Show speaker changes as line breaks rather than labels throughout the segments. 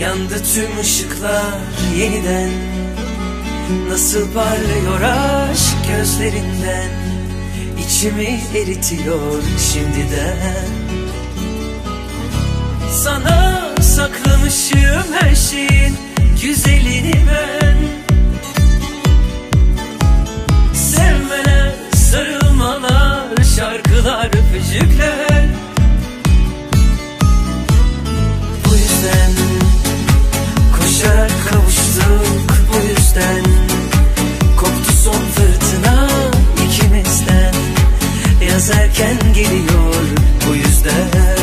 Yandı tüm ışıklar yeniden. Nasıl parlıyor aşk gözlerinden? İçimi eritiyor şimdiden. Sana saklamışım her şeyin Güzelini ben. yazarken geliyor bu yüzden.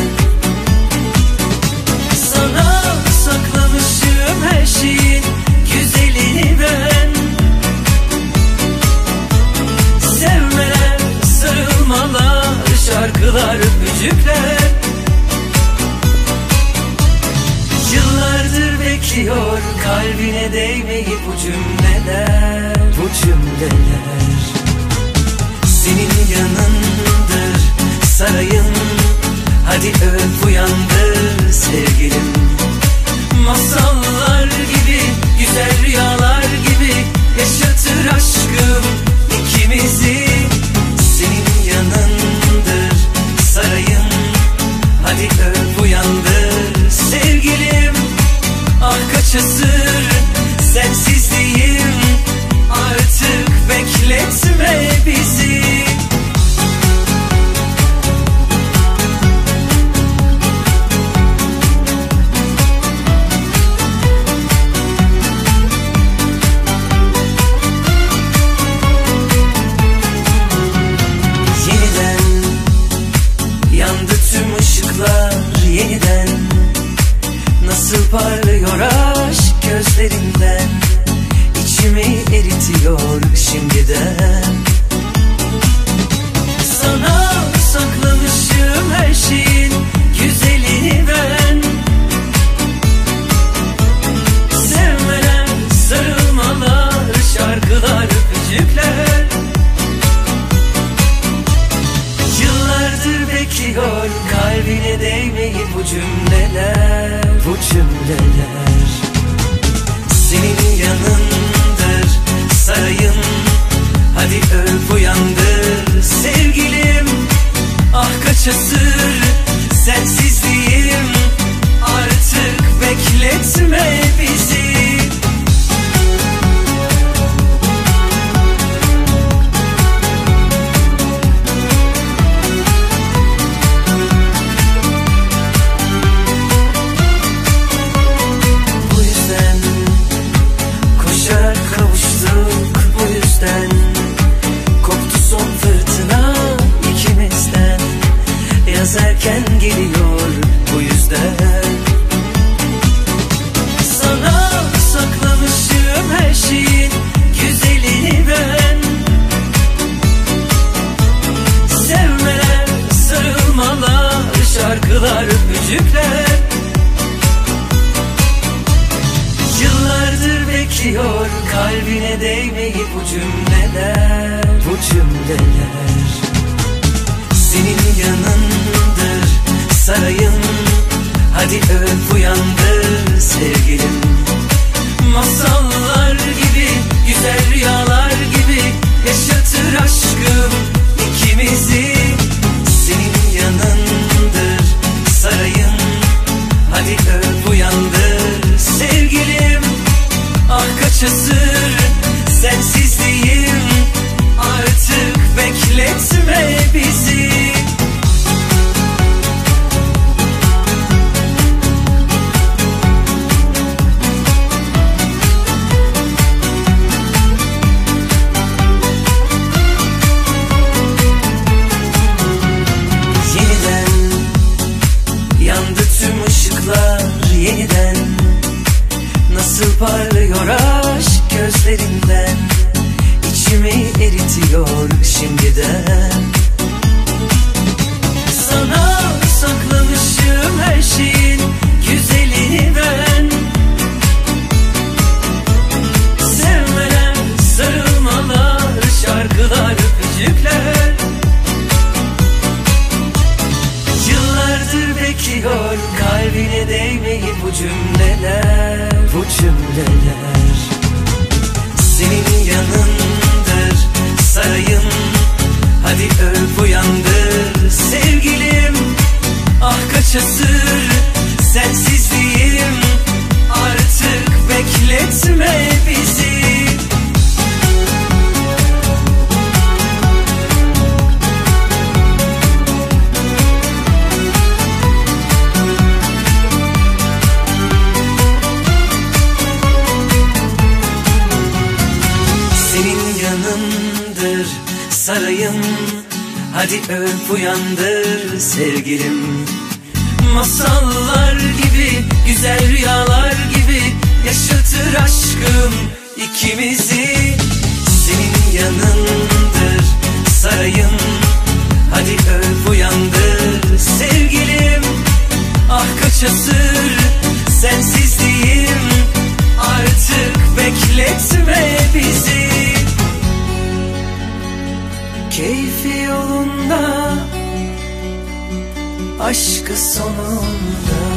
Sana saklamışım her şeyin güzelini ben. Sevmeler, sarılmalar, şarkılar, öpücükler. Yıllardır bekliyor kalbine değmeyi bu cümleler. Bu cümleler. Senin yanına sarayım. Hadi öp uyandı sevgilim. Masal yıldızlar yeniden Nasıl parlıyor aşk gözlerinden? İçimi eritiyor şimdiden. değmeyip bu cümleler. Bu cümleler. parlıyor aşk gözlerinden. İçimi eritiyor şimdiden. Sana saklamışım her şeyin güzelini ben. Sevmeler, sarılmalar, şarkılar, öpücükler. Yıllardır bekliyor kalbine değmeyin bu cümleler bu cümleler Senin yanındır sarayın Hadi öp uyandır sevgilim. Ah kaçasın sarayım. Hadi öp uyandır sevgilim. Masallar gibi güzel rüyalar gibi Yaşatır aşkım ikimizi. Senin yanındır sarayım. Hadi öp uyandır sevgilim. Ah kaç Aşkı sonunda